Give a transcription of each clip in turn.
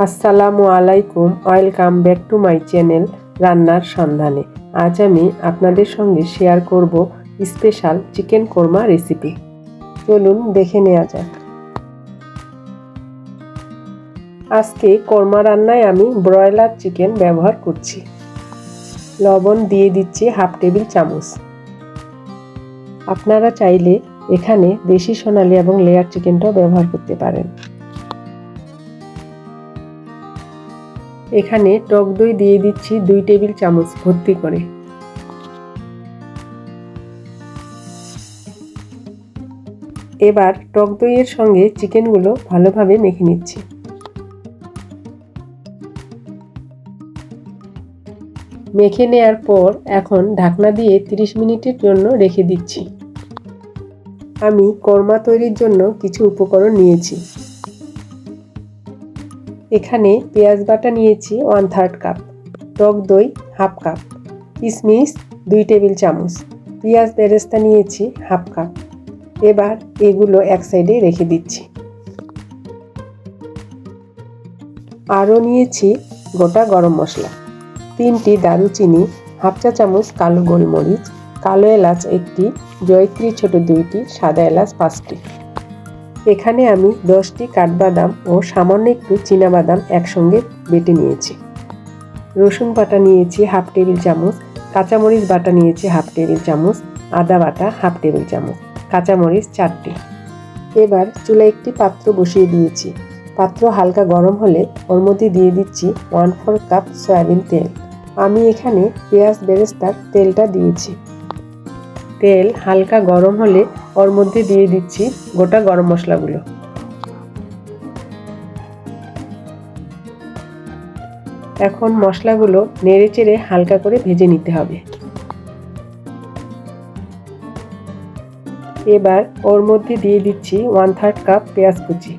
আসসালামু আলাইকুম, welcome back to my channel রান্নার সন্ধানে। আজ আমি আপনাদের সঙ্গে শেয়ার করব স্পেশাল চিকেন কোরমা রেসিপি। চলুন দেখে নেওয়া যাক। আজকে কোরমা রান্নায় আমি ব্রয়লার চিকেন ব্যবহার করছি। লবণ দিয়ে দিচ্ছি হাফ টেবিল চামচ। আপনারা চাইলে এখানে দেশি সোনালি এবং লেয়ার চিকেনটাও ব্যবহার করতে পারেন। এখানে টক দই দিয়ে দিচ্ছি দুই টেবিল চামচ ভর্তি করে। এবার টক দইয়ের সঙ্গে চিকেনগুলো ভালোভাবে মেখে নিচ্ছি। মেখে নেয়ার পর এখন ঢাকনা দিয়ে 30 মিনিটের জন্য রেখে দিচ্ছি। আমি কর্মা তৈরির জন্য কিছু উপকরণ নিয়েছি। এখানে পেঁয়াজ বাটা নিয়েছি ওয়ান থার্ড কাপ টক দই হাফ কাপ কিশমিশ দুই টেবিল চামচ, পেঁয়াজ বেরেস্তা নিয়েছি হাফ কাপ এবার এগুলো এক সাইডে রেখে দিচ্ছি। আরও নিয়েছি গোটা গরম মশলা, তিনটি দারুচিনি হাফ চা চামচ কালো গোলমরিচ, কালো এলাচ একটি, জয়ত্রী ছোট দুইটি, সাদা এলাচ পাঁচটি। এখানে আমি দশটি কাঠবাদাম ও সামান্য একটু বাদাম একসঙ্গে বেটে নিয়েছি। রসুন বাটা নিয়েছি হাফ টেবিল চামচ, কাঁচামরিচ বাটা নিয়েছি হাফ টেবিল চামচ, আদা বাটা হাফ টেবিল চামচ, কাঁচামরিচ চারটি। এবার চুলা একটি পাত্র বসিয়ে দিয়েছি। পাত্র হালকা গরম হলে ওর মধ্যে দিয়ে দিচ্ছি ওয়ান ফোর কাপ সয়াবিন তেল। আমি এখানে পেঁয়াজ বেরেস্তার তেলটা দিয়েছি। তেল হালকা গরম হলে ওর মধ্যে দিয়ে দিচ্ছি গোটা গরম মশলাগুলো। এখন মশলাগুলো নেড়ে চেড়ে হালকা করে ভেজে নিতে হবে। এবার ওর মধ্যে দিয়ে দিচ্ছি ওয়ান থার্ড কাপ পেঁয়াজ কুচি।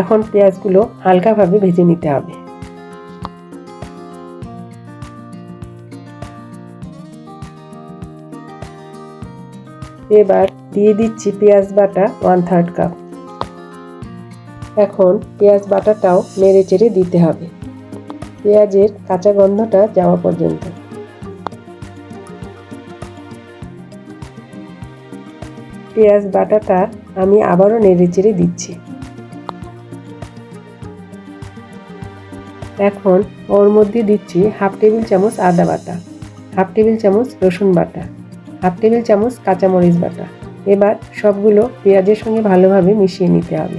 এখন পেঁয়াজগুলো হালকাভাবে ভেজে নিতে হবে। এবার দিয়ে দিচ্ছি পেঁয়াজ বাটা ওয়ান থার্ড কাপ এখন পেঁয়াজ বাটাটাও নেড়ে চেড়ে দিতে হবে। পেঁয়াজের কাঁচা গন্ধটা যাওয়া পর্যন্ত। পেঁয়াজ বাটাটা আমি আবারও নেড়ে চেড়ে দিচ্ছি। এখন ওর মধ্যে দিচ্ছি হাফ টেবিল চামচ আদা বাটা হাফ টেবিল চামচ রসুন বাটা। হাফ টেবিল চামচ কাঁচামরিচ বাটা। এবার সবগুলো পেঁয়াজের সঙ্গে ভালোভাবে মিশিয়ে নিতে হবে।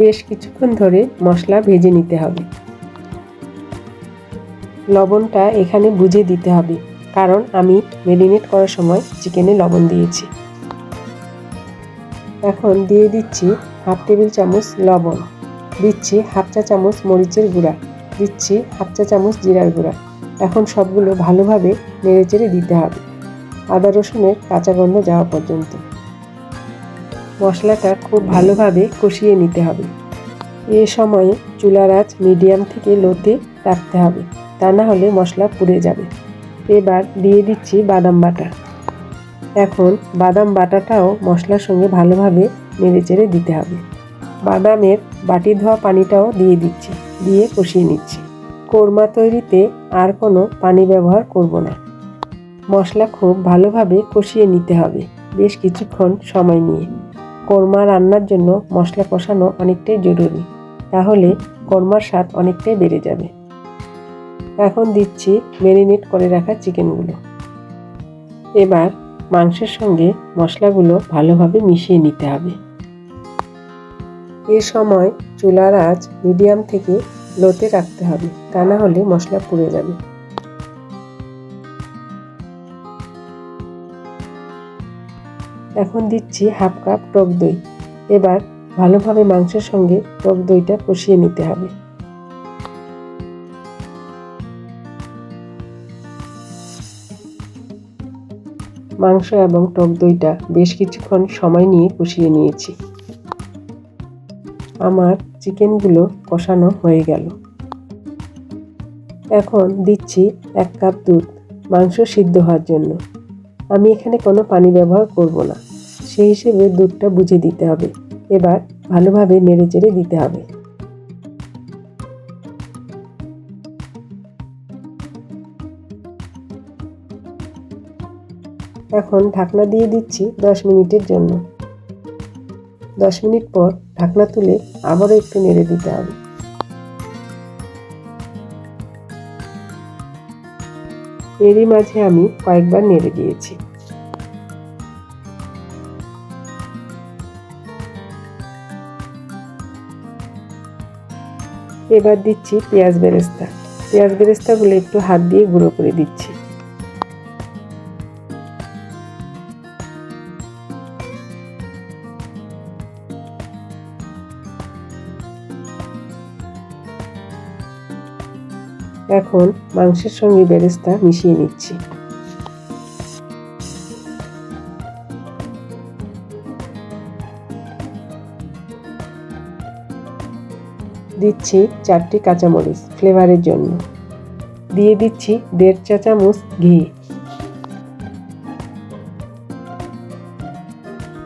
বেশ কিছুক্ষণ ধরে মশলা ভেজে নিতে হবে। লবণটা এখানে বুঝে দিতে হবে, কারণ আমি মেরিনেট করার সময় চিকেনে লবণ দিয়েছি। এখন দিয়ে দিচ্ছি হাফ টেবিল চামচ লবণ, দিচ্ছি হাফ চা চামচ মরিচের গুঁড়া, দিচ্ছি হাফ চা চামচ জিরার গুঁড়া। এখন সবগুলো ভালোভাবে নেড়েচেড়ে দিতে হবে। আদা রসুনের কাঁচা গন্ধ যাওয়া পর্যন্ত। মশলাটা খুব ভালোভাবে কষিয়ে নিতে হবে। এ সময়ে চুলার আঁচ মিডিয়াম থেকে লোতে রাখতে হবে। তা না হলে মশলা পুড়ে যাবে। এবার দিয়ে দিচ্ছি বাদাম বাটা। এখন বাদাম বাটাটাও মশলার সঙ্গে ভালোভাবে নেড়েচেড়ে দিতে হবে। বাদামের বাটি ধোয়া পানিটাও দিয়ে দিচ্ছি, দিয়ে কষিয়ে নিচ্ছি। কোরমা তৈরিতে আর কোনো পানি ব্যবহার করব না। মশলা খুব ভালোভাবে কষিয়ে নিতে হবে বেশ কিছুক্ষণ সময় নিয়ে। কোরমা রান্নার জন্য মশলা কষানো অনেকটাই জরুরি, তাহলে কোরমার স্বাদ অনেকটাই বেড়ে যাবে। এখন দিচ্ছি ম্যারিনেট করে রাখা চিকেনগুলো। এবার মাংসের সঙ্গে মশলাগুলো ভালোভাবে মিশিয়ে নিতে হবে। এ সময় চুলার আঁচ মিডিয়াম থেকে লোতে রাখতে হবে, তা না হলে মশলা পুড়ে যাবে। এখন দিচ্ছি হাফ কাপ টক দই। এবার ভালোভাবে মাংসের সঙ্গে টক দইটা কষিয়ে নিতে হবে। মাংস এবং টক দইটা বেশ কিছুক্ষণ সময় নিয়ে কষিয়ে নিয়েছি। আমার চিকেনগুলো কষানো হয়ে গেল। এখন দিচ্ছি এক কাপ দুধ মাংস সিদ্ধ হওয়ার জন্য। আমি এখানে কোনো পানি ব্যবহার করব না। সেই হিসেবে দুধটা বুঝে দিতে হবে। এবার ভালোভাবে নেড়ে চেড়ে দিতে হবে। এখন ঢাকনা দিয়ে দিচ্ছি দশ মিনিটের জন্য। দশ মিনিট পর ঢাকনা তুলে আবারও একটু নেড়ে দিতে হবে। এরই মাঝে আমি কয়েকবার নেড়ে দিয়েছি। এবার দিচ্ছি পেঁয়াজ বেরেস্তা। পেঁয়াজ বেরেস্তাগুলো একটু হাত দিয়ে গুঁড়ো করে দিচ্ছি। এখন মাংসের সঙ্গে বেরেস্তা মিশিয়ে নিচ্ছি। দিচ্ছি চারটি কাঁচামরিচ ফ্লেভারের জন্য। দিয়ে দিচ্ছি দেড় চা চামচ ঘি।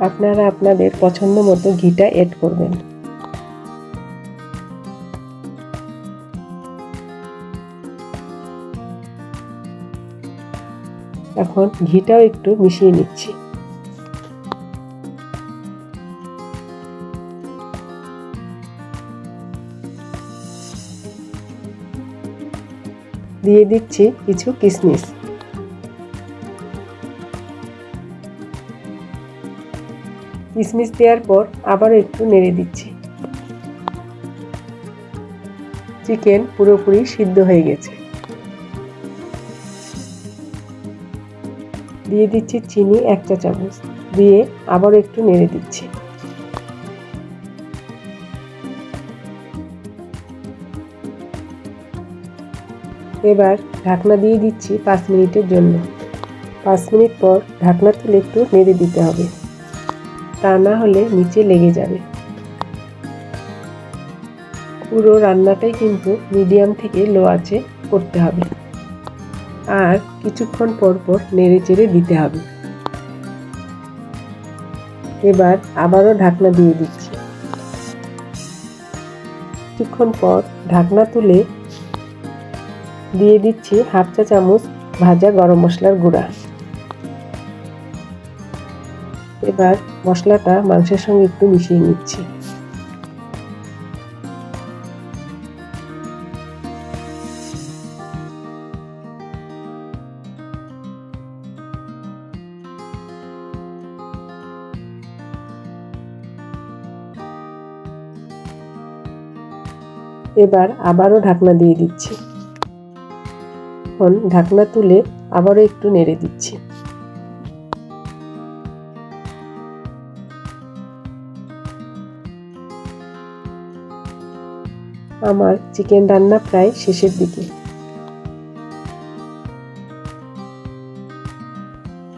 আপনারা আপনাদের পছন্দ মতো ঘিটা এড করবেন। এখন ঘিটাও একটু মিশিয়ে নিচ্ছি। দিয়ে দিচ্ছি কিছু কিশমিশ কিশমিশ দেওয়ার পর আবারও একটু নেড়ে দিচ্ছি। চিকেন পুরোপুরি সিদ্ধ হয়ে গেছে। দিয়ে দিচ্ছি চিনি এক চা চামচ। দিয়ে আবার একটু নেড়ে দিচ্ছি। এবার ঢাকনা দিয়ে দিচ্ছি পাঁচ মিনিটের জন্য। পাঁচ মিনিট পর ঢাকনা তুলে একটু নেড়ে দিতে হবে। তা না হলে নিচে লেগে যাবে। পুরো রান্নাটাই কিন্তু মিডিয়াম থেকে লো আছে করতে হবে। আর কিছুক্ষণ পর পর নেড়ে চেড়ে দিতে হবে। এবার আবারও ঢাকনা দিয়ে দিচ্ছি। কিছুক্ষণ পর ঢাকনা তুলে দিয়ে দিচ্ছি হাফ চা চামচ ভাজা গরম মশলার গুঁড়া। এবার মশলাটা মাংসের সঙ্গে একটু মিশিয়ে নিচ্ছি। এবার আবারও ঢাকনা দিয়ে দিচ্ছি। এখন ঢাকনা তুলে আবারও একটু নেড়ে দিচ্ছি। আমার চিকেন রান্না প্রায় শেষের দিকে।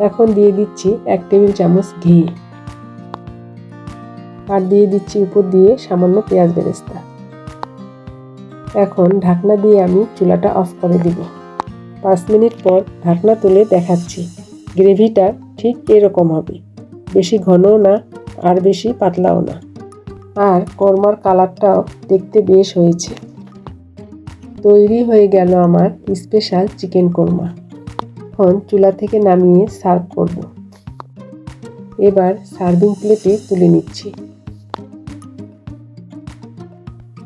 এখন দিয়ে দিচ্ছি এক টেবিল চামচ ঘি। আর দিয়ে দিচ্ছি উপর দিয়ে সামান্য পেঁয়াজ বেরেস্তা। এখন ঢাকনা দিয়ে আমি চুলাটা অফ করে দিব। পাঁচ মিনিট পর ঢাকনা তুলে দেখাচ্ছি। গ্রেভিটা ঠিক এরকম হবে। বেশি ঘনও না, আর বেশি পাতলাও না। আর কর্মার কালারটাও দেখতে বেশ হয়েছে। তৈরি হয়ে গেল আমার স্পেশাল চিকেন কোরমা এখন চুলা থেকে নামিয়ে সার্ভ করব। এবার সার্ভিং প্লেটে তুলে নিচ্ছি।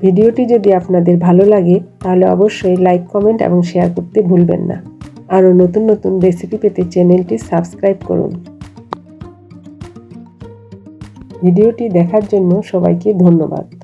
ভিডিওটি যদি আপনাদের ভালো লাগে, তাহলে অবশ্যই লাইক, কমেন্ট এবং শেয়ার করতে ভুলবেন না। আরও নতুন নতুন রেসিপি পেতে চ্যানেলটি সাবস্ক্রাইব করুন। ভিডিওটি দেখার জন্য সবাইকে ধন্যবাদ।